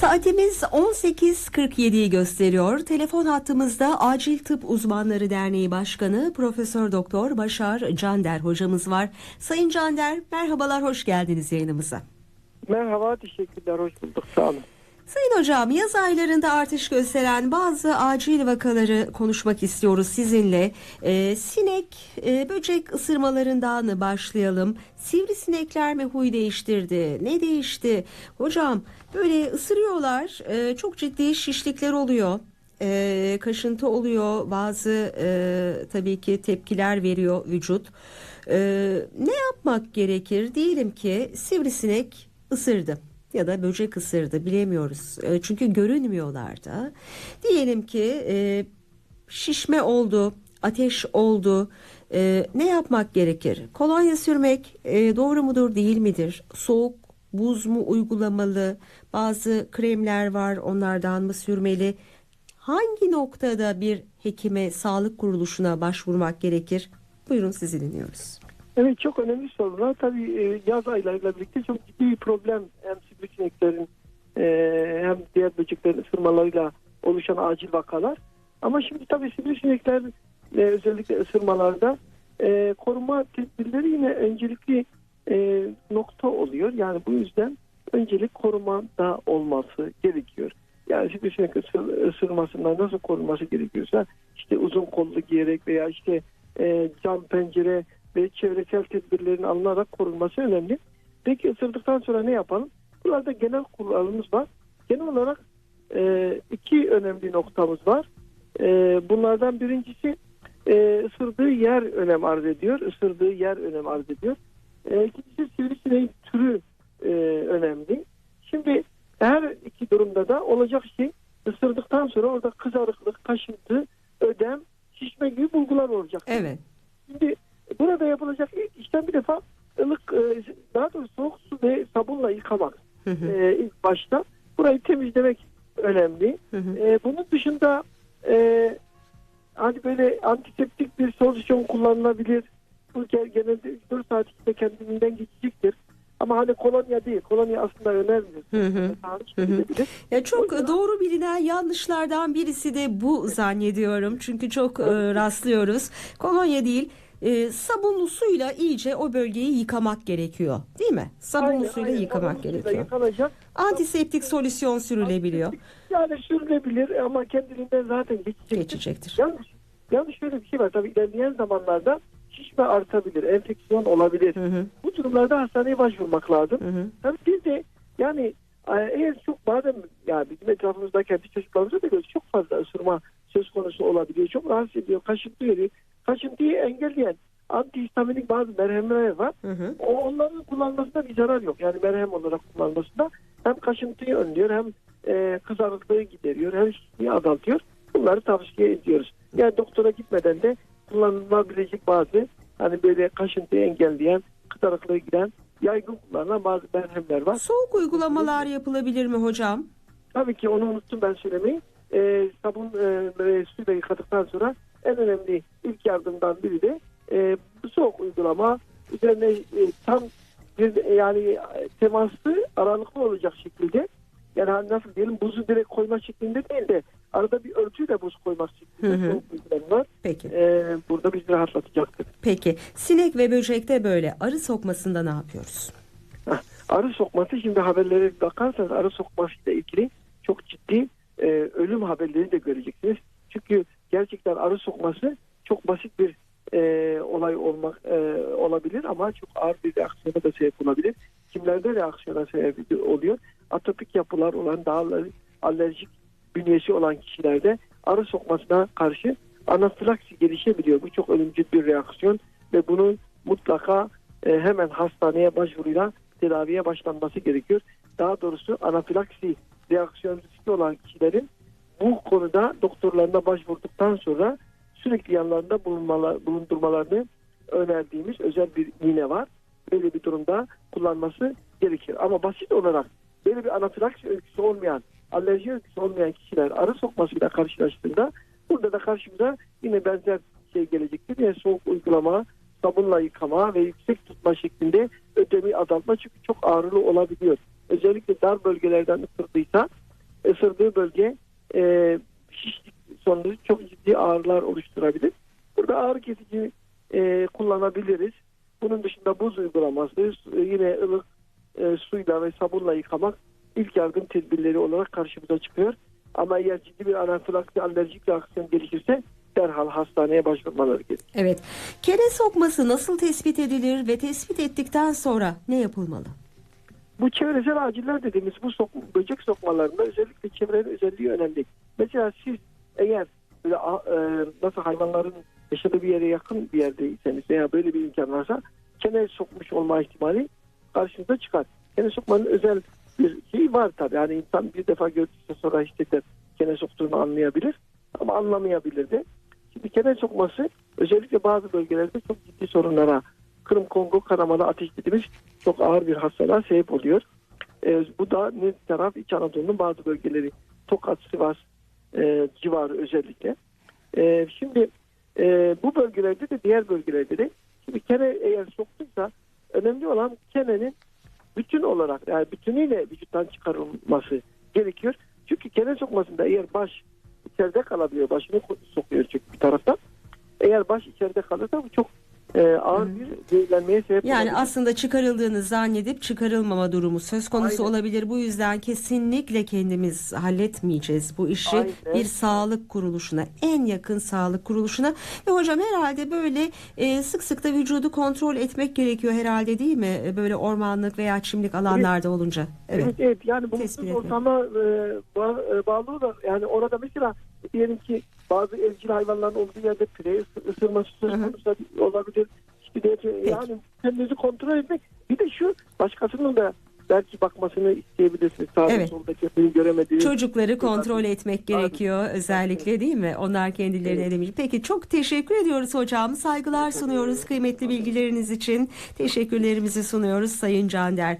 Saatimiz 18.47'yi gösteriyor. Telefon hattımızda Acil Tıp Uzmanları Derneği Başkanı Profesör Doktor Başar Cander hocamız var. Sayın Cander merhabalar hoş geldiniz yayınımıza. Merhaba, teşekkürler, hoş bulduk, sağ olun. Sayın hocam yaz aylarında artış gösteren bazı acil vakaları konuşmak istiyoruz sizinle. Ee, sinek, e, böcek ısırmalarından başlayalım. Sivrisinekler mi huy değiştirdi? Ne değişti? Hocam böyle ısırıyorlar. e, çok ciddi şişlikler oluyor. E, kaşıntı oluyor. Bazı e, tabii ki tepkiler veriyor vücut. E, ne yapmak gerekir? Diyelim ki sivrisinek ısırdı ya da böcek ısırdı bilemiyoruz. E, Çünkü görünmüyorlar da. Diyelim ki e, şişme oldu, ateş oldu. E, ne yapmak gerekir? Kolonya sürmek doğru mudur değil midir? Soğuk buz mu uygulamalı? Bazı kremler var onlardan mı sürmeli? Hangi noktada bir hekime, sağlık kuruluşuna başvurmak gerekir? Buyurun sizi dinliyoruz. Evet, çok önemli sorular. Tabii e, yaz aylarıyla birlikte çok ciddi bir problem hem sivrisineklerin e, hem diğer böceklerin ısırmalarıyla oluşan acil vakalar. Ama şimdi tabii sivrisinekler e, özellikle ısırmalarda koruma tedbirleri yine öncelikli nokta oluyor. Yani bu yüzden öncelik korumada olması gerekiyor. Yani sivrisinek ısır, ısırmasından nasıl korunması gerekiyorsa işte uzun kollu giyerek veya işte cam pencere ve çevresel tedbirlerin alınarak korunması önemli. Peki ısırdıktan sonra ne yapalım? Buralarda genel kuralımız var. Genel olarak e, iki önemli noktamız var. E, bunlardan birincisi e, ısırdığı yer önem arz ediyor. Isırdığı yer önem arz ediyor. E, ikincisi sivrisineğin türü e, önemli. Şimdi her iki durumda da olacak şey ısırdıktan sonra orada kızarıklık, kaşıntı, ödem, şişme gibi bulgular olacak. Evet. Şimdi burada yapılacak ilk işlem bir defa ılık, e, daha doğrusu soğuk su ve sabunla yıkamak Hı hı, e, ilk başta. Burayı temizlemek önemli. hı hı. E, bunun dışında e, hani böyle antiseptik bir solüsyon kullanılabilir. Bu ge- genelde 4 saat içinde kendiliğinden geçecektir. Ama hani kolonya değil. Kolonya aslında edilebilir. Ya çok yüzden- doğru bilinen yanlışlardan birisi de bu zannediyorum. Çünkü çok e, rastlıyoruz. Kolonya değil, e, sabunlu suyla iyice o bölgeyi yıkamak gerekiyor. Değil mi? Sabunlu Aynen, suyla aynen. yıkamak Sabunlu gerekiyor. Yıkanacak. Antiseptik solüsyon sürülebiliyor. Yani sürülebilir ama kendiliğinden zaten geçecektir. Geçecektir. Yalnız, yalnız şöyle bir şey var. Tabii ilerleyen zamanlarda şişme artabilir, enfeksiyon olabilir. Hı hı, Bu durumlarda hastaneye başvurmak lazım. hı hı. Tabii bir de yani e, eğer çok bazen yani bizim etrafımızda kendi çocuklarımızda da görüyoruz. Çok fazla ısırma söz konusu olabiliyor. Çok rahatsız ediyor, kaşıntı veriyor. Kaşıntıyı engelleyen antihistaminik bazı merhemler var. Hı hı. O onların kullanmasında bir zarar yok. Yani merhem olarak kullanmasında hem kaşıntıyı önlüyor hem e, kızarıklığı gideriyor hem şişliği azaltıyor. Bunları tavsiye ediyoruz. Yani doktora gitmeden de kullanılabilecek bazı hani böyle kaşıntıyı engelleyen, kızarıklığı giden yaygın kullanılan bazı merhemler var. Soğuk uygulamalar yapılabilir mi hocam? Tabii ki onu unuttum ben söylemeyi. E, sabun e, ve suyla yıkadıktan sonra en önemli ilk yardımdan biri de e, bu soğuk uygulama üzerine e, tam bir yani e, temaslı aralıklı olacak şekilde yani hani nasıl diyelim buzu direkt koyma şeklinde değil de arada bir örtüyle buz koymak şeklinde soğuk uygulamalar Peki. e, burada bizi rahatlatacaktır. Peki. Sinek ve böcekte böyle arı sokmasında ne yapıyoruz? Heh, Arı sokması şimdi haberlere bakarsanız arı sokması ile ilgili çok ciddi e, ölüm haberlerini de göreceksiniz. Arı sokması çok basit bir e, olay olmak e, olabilir ama çok ağır bir reaksiyona da sebep olabilir. Kimlerde reaksiyona sebep oluyor? Atopik yapılar olan daha aler- alerjik bünyesi olan kişilerde arı sokmasına karşı anafilaksi gelişebiliyor. Bu çok ölümcül bir reaksiyon ve bunun mutlaka e, hemen hastaneye başvuruyla tedaviye başlanması gerekiyor. Daha doğrusu anafilaksi reaksiyon riski olan kişilerin bu konuda doktorlarına başvurduktan sonra sürekli yanlarında bulunmalar, bulundurmalarını önerdiğimiz özel bir iğne var. Böyle bir durumda kullanması gerekir. Ama basit olarak böyle bir anafilaksi öyküsü olmayan, alerji öyküsü olmayan kişiler arı sokmasıyla karşılaştığında burada da karşımıza yine benzer şey gelecektir. Yani soğuk uygulama, sabunla yıkama ve yüksek tutma şeklinde ödemi azaltma çünkü çok ağrılı olabiliyor. Özellikle dar bölgelerden ısırdıysa ısırdığı bölge e, şişlik sonucu çok ciddi ağrılar oluşturabilir. Burada ağrı kesici e, kullanabiliriz. Bunun dışında buz uygulaması, e, yine ılık e, suyla ve sabunla yıkamak ilk yardım tedbirleri olarak karşımıza çıkıyor. Ama eğer ciddi bir anafilaksi alerjik reaksiyon gelişirse derhal hastaneye başvurmaları gerekiyor. Evet. Kene sokması nasıl tespit edilir ve tespit ettikten sonra ne yapılmalı? Bu çevresel aciller dediğimiz bu sok- böcek sokmalarında özellikle çevrenin özelliği önemli. Mesela siz eğer böyle, e, nasıl hayvanların yaşadığı bir yere yakın bir yerdeyseniz veya böyle bir imkan varsa kene sokmuş olma ihtimali karşınıza çıkar. Kene sokmanın özel bir şeyi var tabii. Yani insan bir defa gördüyse sonra hisseder kene soktuğunu anlayabilir ama anlamayabilir de. Şimdi kene sokması özellikle bazı bölgelerde çok ciddi sorunlara Kırım Kongo kanamalı ateş dediğimiz çok ağır bir hastalığa sebep oluyor. Ee, bu da ne taraf İç Anadolu'nun bazı bölgeleri Tokat, Sivas e, civarı özellikle. Ee, şimdi e, bu bölgelerde de diğer bölgelerde de şimdi kene eğer soktuysa önemli olan kenenin bütün olarak yani bütünüyle vücuttan çıkarılması gerekiyor. Çünkü kene sokmasında eğer baş içeride kalabiliyor, başını sokuyor çünkü bir taraftan. Eğer baş içeride kalırsa bu çok e, ağır bir zehirlenmeye sebep Yani olabilir. aslında çıkarıldığını zannedip çıkarılmama durumu söz konusu Aynen. olabilir. Bu yüzden kesinlikle kendimiz halletmeyeceğiz bu işi. Aynen. Bir sağlık kuruluşuna, en yakın sağlık kuruluşuna ve hocam herhalde böyle e, sık sık da vücudu kontrol etmek gerekiyor herhalde değil mi? E, Böyle ormanlık veya çimlik alanlarda olunca. Evet. Evet evet yani bu ortama e, e, bağlı da yani orada mesela diyelim ki bazı evcil hayvanların olduğu yerde pire ısı- ısırması söz konusu olabilir. İşte de, yani kendinizi kontrol etmek. Bir de şu başkasının da belki bakmasını isteyebilirsiniz. Sağda Evet. solda kendini göremediği. Çocukları kontrol etmek gerekiyor özellikle değil mi? Onlar kendilerini Evet. edemeyecek. Peki çok teşekkür ediyoruz hocam. Saygılar sunuyoruz kıymetli bilgileriniz için. Teşekkürlerimizi sunuyoruz Sayın Cander.